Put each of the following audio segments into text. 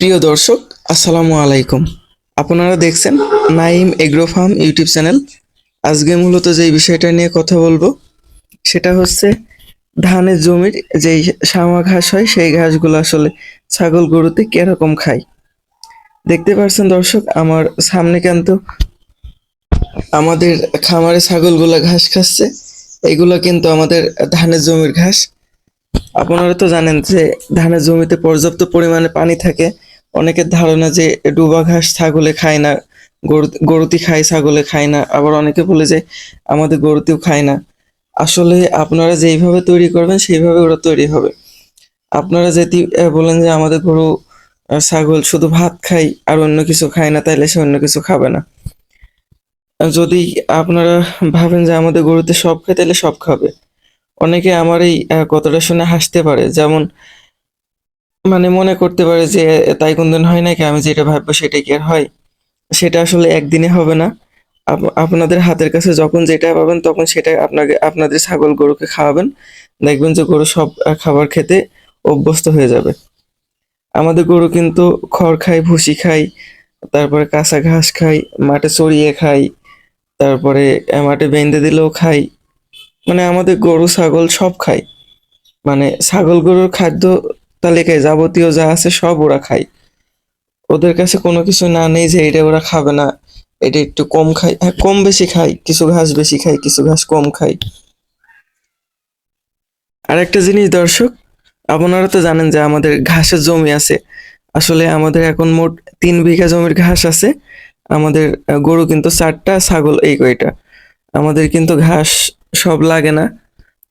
প্রিয় দর্শক, আসসালামু আলাইকুম। আপনারা দেখছেন Naim agro farm YouTube channel. আজকে মূলত যেই বিষয়টা নিয়ে কথা বলব, সেটা হচ্ছে ধানের জমির যেই সামা ঘাস হয়, সেই ঘাসগুলো আসলে ছাগল গরুতে কীরকম খায়। দেখতে পাচ্ছেন দর্শক, আমার সামনে কিন্তু আমাদের খামারে ছাগলগুলা ঘাস খাচ্ছে। এগুলো কিন্তু আমাদের ধানের জমির ঘাস। আপনারা তো জানেন যে ধানের জমিতে পর্যাপ্ত পরিমাণে পানি থাকে। অনেকের ধারণা যে ডুবা ঘাস ছাগলে খায় না, গরু গরুতি খায়, ছাগলে খায় না, আবার অনেকে বলে যে আমাদের গরুতেও খায় না। আসলে আপনারা যেইভাবে তৈরি করবেন, সেইভাবে ওরা তৈরি হবে। আপনারা যদি বলেন যে আমাদের গরু ছাগল শুধু ভাত খাই আর অন্য কিছু খায় না তাহলে সে অন্য কিছু খাবে না। যদি আপনারা ভাবেন যে আমাদের গরুতে সব খায় তাহলে সব খাবে। অনেকে আমার এই কথাটা শুনে হাসতে পারে। যেমন মানে মনে করতে পারে যে, তাই কোনদিন হয় নাকি আমি যেটা ভাববো সেটাই কি আর হয়? সেটা আসলে একদিনে হবে না। আপ- আপনাদের হাতের কাছে যখন যেটা পাবেন, তখন সেটা আপনাকে, আপনাদের ছাগল গরুকে খাওয়াবেন। দেখবেন যে গরু সব খাবার খেতে অভ্যস্ত হয়ে যাবে। আমাদের গরু কিন্তু খড় খায়, ভুসি খায়, তারপরে কাঁচা ঘাস খায়, মাঠে চড়িয়ে খায়, তারপরে মাঠে বেঁধে দিলেও খায়। মানে আমাদের গরু, ছাগল সব খায়। মানে ছাগল গরুর খাদ্য তালিকায় যাবতীয় যা আছে সব ওরা খায়। ওদের কাছে কোনো কিছু না নেই যে এটা ওরা খাবে না, এটা একটু কম খায়। হ্যাঁ কম বেশি খায়, কিছু ঘাস বেশি খায়, কিছু ঘাস কম খায়। আর একটা জিনিস দর্শক, আপনারা তো জানেন যে আমাদের ঘাসের জমি আছে। আসলে আমাদের এখন মোট তিন বিঘা জমির ঘাস আছে। আমাদের গরু কিন্তু চারটা, ছাগল এই কয়টা। আমাদের কিন্তু ঘাস সব লাগে না।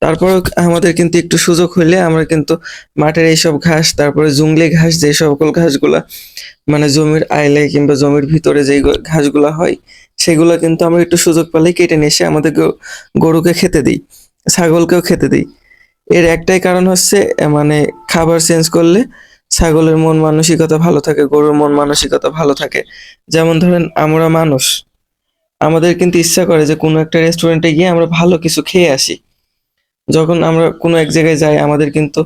তারপর আমাদের কিন্তু একটু সুযোগ হইলে আমরা কিন্তু মাঠের এইসব ঘাস, তারপরে জুংলি ঘাস, যে সকল ঘাসগুলা মানে জমির আইলে কিংবা জমির ভিতরে গ- ঘাসগুলা হয়, সেগুলো কিন্তু আমরা একটু সুযোগ পেলে কেটে নিয়ে এসে আমাদের গরুকে খেতে দিই, ছাগলকেও খেতে দিই। এর একটাই কারণ হচ্ছে মানে খাবার চেঞ্জ করলে ছাগলের মন মানসিকতা ভালো থাকে, গরুর মন মানসিকতা ভালো থাকে। যেমন ধরেন, আমরা মানুষ, আমাদের কিন্তু ইচ্ছা করে যে কোনো একটা রেস্টুরেন্টে গিয়ে আমরা ভালো কিছু খেয়ে আসি। যখন আমরা কোনো এক জায়গায় যাই, আমাদের কিন্তু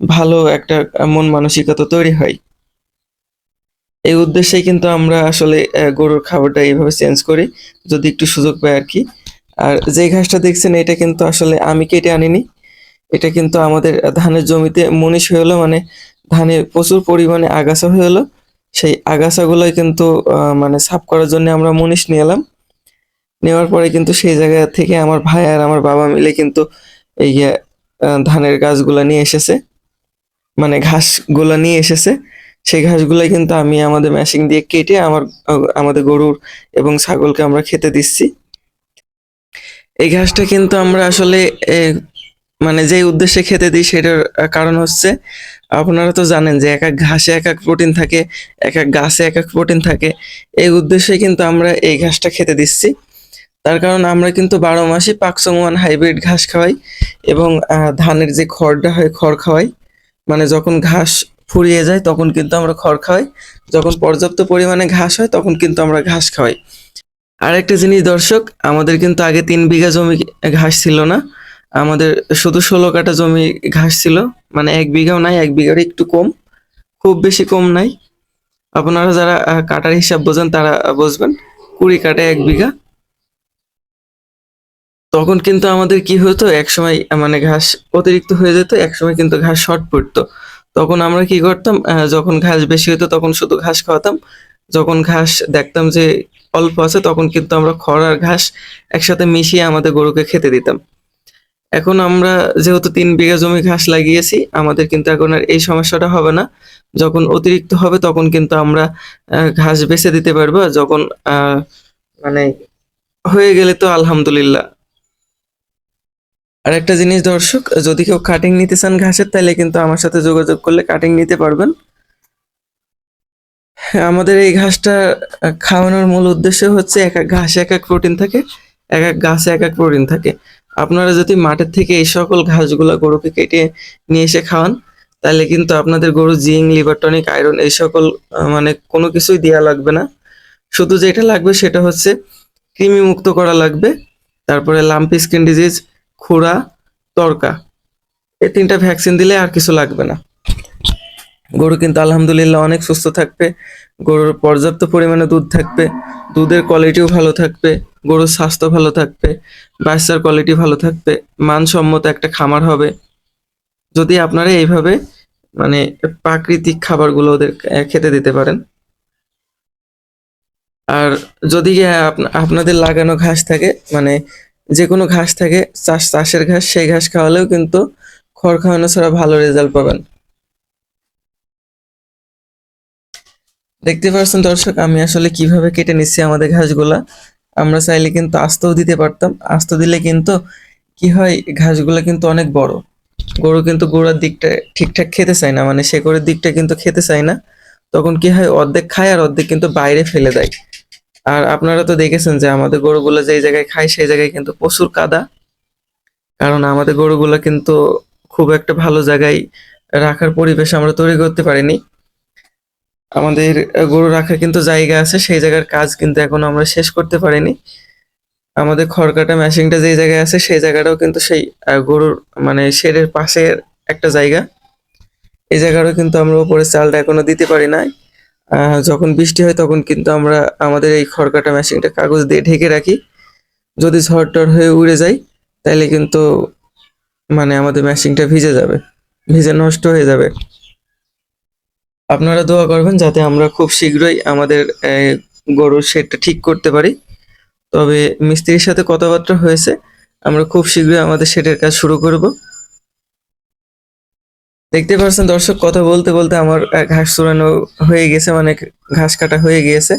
ভালো একটা মন মানসিকতা তৈরি হয়। এই উদ্দেশ্যেই কিন্তু আমরা আসলে গরুর খাবারটা এইভাবে চেঞ্জ করি, যদি একটু সুযোগ পাই আর কি। আর যে ঘাসটা দেখছেন, এটা কিন্তু আসলে আমি কেটে আনিনি। এটা কিন্তু আমাদের ধানের জমিতে মনীষ হয়ে হলো মানে ধানে প্রচুর পরিমাণে আগাছা হয়ে হলো সেই আগাছাগুলোই কিন্তু মানে সাফ করার জন্য আমরা মনীষ নিয়ে এলাম। নেওয়ার পরে কিন্তু সেই জায়গা থেকে আমার ভাই আর আমার বাবা মিলে কিন্তু এই ধানের গাছগুলা নিয়ে এসেছে। মানে ঘাসগুলা নিয়ে এসেছে। সেই ঘাসগুলাই কিন্তু আমি আমাদের মেশিন দিয়ে কেটে আমার আমাদের গরুর এবং ছাগলকে আমরা খেতে দিচ্ছি। এই ঘাসটা কিন্তু আমরা আসলে মানে যে উদ্দেশ্যে খেতে দিই সেটার কারণ হচ্ছে, আপনারা তো জানেন যে এক এক ঘাসে এক এক প্রোটিন থাকে, এক এক গাছে এক এক প্রোটিন থাকে। এই উদ্দেশ্যে কিন্তু আমরা এই ঘাসটা খেতে দিচ্ছি। তার কারণ আমরা কিন্তু বারো মাসই পাকসং ওয়ান হাইব্রিড ঘাস খাওয়াই এবং ধানের যে খড়টা হয়, খড় খাওয়াই। মানে যখন ঘাস ফুরিয়ে যায়, তখন কিন্তু আমরা খড় খাওয়াই। যখন পর্যাপ্ত পরিমাণে ঘাস হয়, তখন কিন্তু আমরা ঘাস খাওয়াই। আর একটা জিনিস দর্শক, আমাদের কিন্তু আগে তিন বিঘা জমি ঘাস ছিল না। আমাদের শুধু ষোলো কাঠা জমি ঘাস ছিল। মানে এক বিঘাও নাই, এক বিঘার একটু কম। খুব বেশি কম নাই। আপনারা যারা কাটার হিসাব বোঝেন, তারা বুঝবেন। কুড়ি কাঠা এক বিঘা। তখন কিন্তু আমাদের কি হতো? এক সময় মানে ঘাস অতিরিক্ত হয়ে যেত এক সময় কিন্তু ঘাস শর্ট পড়তো। তখন আমরা কি করতাম যখন ঘাস বেশি হতো তখন শুধু ঘাস খাওয়াতাম। যখন ঘাস দেখতাম যে অল্প আছে তখন কিন্তু আমরা খড় আর ঘাস একসাথে মিশিয়ে আমাদের গরুকে খেতে দিতাম। এখন আমরা যেহেতু তিন বিঘা জমি ঘাস লাগিয়েছি, আমাদের কিন্তু এখন আর এই সমস্যাটা হবে না। যখন অতিরিক্ত হবে তখন কিন্তু আমরা ঘাস বেছে দিতে পারব। যখন মানে হয়ে গেলে তো আলহামদুলিল্লাহ। আর একটা জিনিস দর্শক, যদি কেউ কাটিং নিতে চান ঘাসের তাহলে কিন্তু আমার সাথে যোগাযোগ করলে কাটিং নিতে পারবেন। আমাদের এই ঘাসটা খাওয়ানোর মূল উদ্দেশ্য হচ্ছে এক এক ঘাসে এক এক প্রোটিন থাকে, এক এক গাছে এক এক প্রোটিন থাকে। আপনারা যদি মাঠের থেকে এই সকল ঘাসগুলো গরুকে কেটে নিয়ে এসে খাওয়ান তাহলে কিন্তু আপনাদের গরু জিঙ্ক, লিভার টনিক, আয়রন এই সকল মানে কোনো কিছুই দেওয়া লাগবে না। শুধু যেটা লাগবে সেটা হচ্ছে কৃমি মুক্ত করা লাগবে, তারপরে লাম্পি স্কিন ডিজিজ খুরা তরকা। এই তিনটা ভ্যাকসিন দিলে আর কিছু লাগবে না। গরু কিন্তু আলহামদুলিল্লাহ অনেক সুস্থ থাকবে। গরুর পর্যাপ্ত পরিমাণে দুধ থাকবে। দুধের কোয়ালিটিও ভালো থাকবে। গরুর স্বাস্থ্য ভালো থাকবে। বাচ্চার কোয়ালিটি ভালো থাকবে। মানসম্মত একটা খামার হবে। যদি আপনারা এইভাবে মানে প্রাকৃতিক খাবারগুলো ওদের খেতে দিতে পারেন। আর যদি আপনাদের লাগানো ঘাস থাকে মানে যে কোনো ঘাস থাকে, চাষ, চাষের ঘাস, সেই ঘাস খাওয়ালেও কিন্তু খড় খাওয়ানো ছাড়া ভালো রেজাল্ট পাবেন। দেখতে পাচ্ছেন দর্শক, আমি আসলে কীভাবে কেটে নিচ্ছি আমাদের ঘাসগুলা? আমরা চাইলে কিন্তু আস্তেও দিতে পারতাম। আস্ত দিলে কিন্তু কি হয়, ঘাসগুলা কিন্তু অনেক বড়। গরু কিন্তু গোড়ার দিকটা ঠিকঠাক খেতে চায় না মানে শেকড়ের দিকটা কিন্তু খেতে চায় না। তখন কি হয়, অর্ধেক খায় আর অর্ধেক কিন্তু বাইরে ফেলে দেয়। আর আপনারা তো দেখেছেন যে আমাদের গরুগুলো যেই জায়গায় খায়, সেই জায়গায় কিন্তু প্রচুর কাদা। কারণ আমাদের গরুগুলো কিন্তু খুব একটা ভালো জায়গায় রাখার পরিবেশ আমরা তৈরি করতে পারিনি। আমাদের গরু রাখার কিন্তু জায়গা আছে, সেই জায়গার কাজ কিন্তু এখনও আমরা শেষ করতে পারিনি। আমাদের খড়কাটা মেশিনটা যেই জায়গায় আছে, সেই জায়গাটাও কিন্তু সেই গরুর মানে শেডের পাশের একটা জায়গা। এই জায়গাটাও কিন্তু আমরা উপরে চালটা এখনও দিতে পারি নাই। যখন বৃষ্টি হয় তখন কিন্তু আমরা আমাদের এই খড়কাটা মেশিনটা কাগজ দিয়ে ঢেকে রাখি। যদি ঝড় টড় হয়ে উড়ে যায় তাহলে কিন্তু মানে আমাদের মেশিনটা ভিজে যাবে, ভিজে নষ্ট হয়ে যাবে। আপনারা দোয়া করবেন যাতে আমরা খুব শীঘ্রই আমাদের গরুর শেডটা ঠিক করতে পারি। তবে মিস্ত্রির সাথে কথাবার্তা হয়েছে, আমরা খুব শীঘ্রই আমাদের শেডের কাজ শুরু করব। দেখতে পাচ্ছেন দর্শক, কথা বলতে বলতে আমার ঘাস চড়ানো হয়ে গেছে মানে ঘাস কাটা হয়ে গিয়েছে।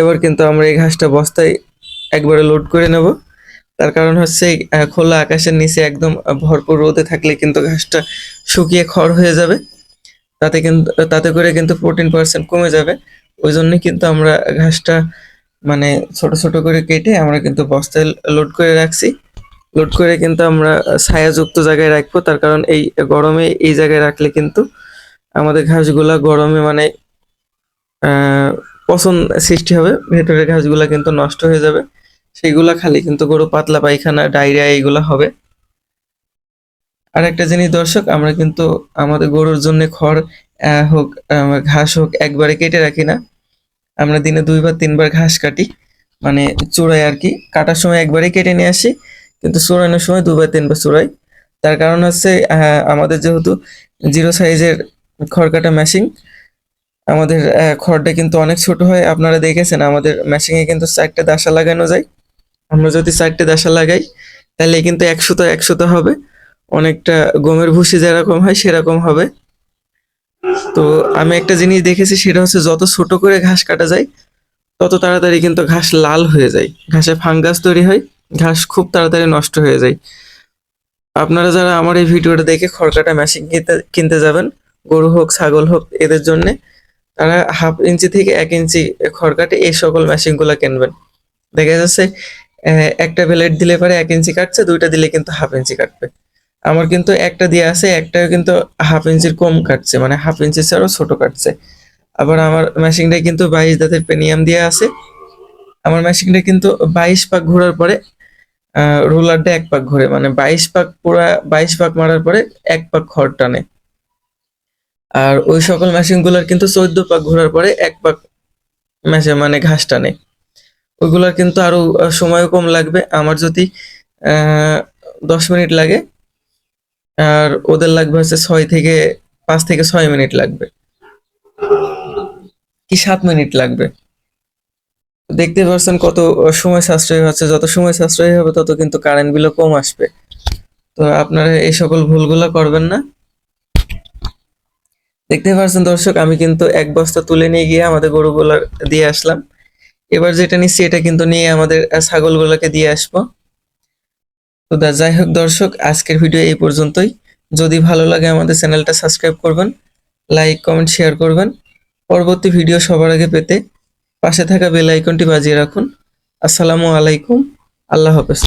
এবার কিন্তু আমরা এই ঘাসটা বস্তায় একবারে লোড করে নেব। তার কারণ হচ্ছে খোলা আকাশের নিচে একদম ভরপুর রোদে থাকলে কিন্তু ঘাসটা শুকিয়ে খড় হয়ে যাবে। তাতে কিন্তু তাতে করে কিন্তু প্রোটিন পার্সেন্ট কমে যাবে। ওই জন্য কিন্তু আমরা ঘাসটা মানে ছোট ছোট করে কেটে আমরা কিন্তু বস্তায় লোড করে রাখছি। লোড করে কিন্তু আমরা ছায়াযুক্ত জায়গায় রাখব। তার কারণ এই গরমে এই জায়গায় রাখলে কিন্তু আমাদের ঘাসগুলা গরমে মানে পচন সৃষ্টি হবে। ভেতরের ঘাসগুলা কিন্তু নষ্ট হয়ে যাবে। সেগুলা খালি কিন্তু গরু, পাতলা পায়খানা, ডায়রিয়া এইগুলা হবে। আর একটা জিনিস দর্শক, আমরা কিন্তু আমাদের গরুর জন্য খড় হোক ঘাস হোক, একবারে কেটে রাখি না। আমরা দিনে দুইবার, তিনবার ঘাস কাটি। মানে চূড়াই আর কি। কাটার সময় একবারেই কেটে নিয়ে আসি। কিন্তু চূড়ানোর সময় দুবার, তিনবার চূড়াই তার কারণ হচ্ছে আমাদের যেহেতু জিরো সাইজের খড় কাটা মেশিন আমাদের খড়টা কিন্তু অনেক ছোট হয়। আপনারা দেখেছেন, আমাদের মেশিনে কিন্তু চারটে দাসা লাগানো যায়। আমরা যদি চারটে দাসা লাগাই, তাহলে কিন্তু একশোতে একশোতে হবে। অনেকটা গমের ভুসি যেরকম হয়, সেরকম হবে। তো আমি একটা জিনিস দেখেছি, সেটা হচ্ছে যত ছোট করে ঘাস কাটা যায়, তত তাড়াতাড়ি কিন্তু ঘাস লাল হয়ে যায়। ঘাসে ফাঙ্গাস তৈরি হয়। ঘাস খুব তাড়াতাড়ি নষ্ট হয়ে যায়। আপনারা যারা আমার এই ভিডিওটা দেখে খড়কাটা মেশিন কিনতে কিনতে যাবেন, গরু হোক, ছাগল হোক, এদের জন্যে তারা হাফ ইঞ্চি থেকে এক ইঞ্চি খড়কাটে এই সকল মেশিনগুলো কিনবেন। দেখা যাচ্ছে একটা প্লেট দিলে পরে এক ইঞ্চি কাটছে, দুইটা দিলে কিন্তু হাফ ইঞ্চি কাটবে। আমার কিন্তু একটা দিয়ে আছে একটা কিন্তু হাফ ইঞ্চির কম কাটছে মানে হাফ ইঞ্চি ছাড়াও ছোট কাটছে। আবার আমার মেশিনটা কিন্তু বাইশ দাঁতের পেনিয়াম দিয়ে আছে। আমার মেশিনটা কিন্তু বাইশ পাক ঘোরার পরে রোলারটা এক পাক ঘোরে মানে বাইশ পাক পুরা বাইশ পাক মারার পরে এক পাক খড় টানে। আর ওই সকল মেশিনগুলোর কিন্তু চোদ্দ পাক ঘোরার পরে এক পাক মেশিন মানে ঘাস টানে। ওইগুলোর কিন্তু আরও সময়ও কম লাগবে। আমার যদি দশ মিনিট লাগে, আর ওদের লাগবে হচ্ছে ছয় থেকে, পাঁচ থেকে ছয় মিনিট লাগবে। কি সাত মিনিট লাগবে? দেখতে পাচ্ছেন কত সময় সাশ্রয় হচ্ছে। যত সময় সাশ্রয় হবে, তত কিন্তু কারেন্ট বিলও কম আসবে। তো আপনারা এই সকল ভুলগুলো করবেন না। দেখতে পাচ্ছেন দর্শক, আমি কিন্তু এক বস্তা তুলে নিয়ে গিয়ে আমাদের গরুগুলা দিয়ে আসলাম। এবার যেটা নিচ্ছি, এটা কিন্তু নিয়ে আমাদের ছাগলগুলোকে দিয়ে আসব। তো যাই হোক দর্শক, আজকের ভিডিও এই পর্যন্তই। যদি ভালো লাগে আমাদের চ্যানেলটা সাবস্ক্রাইব করবেন, লাইক, কমেন্ট, শেয়ার করবেন। পরবর্তী ভিডিও সবার আগে পেতে পাশে থাকা বেল আইকনটি বাজিয়ে রাখুন। আসসালামু আলাইকুম। আল্লাহ হাফেজ।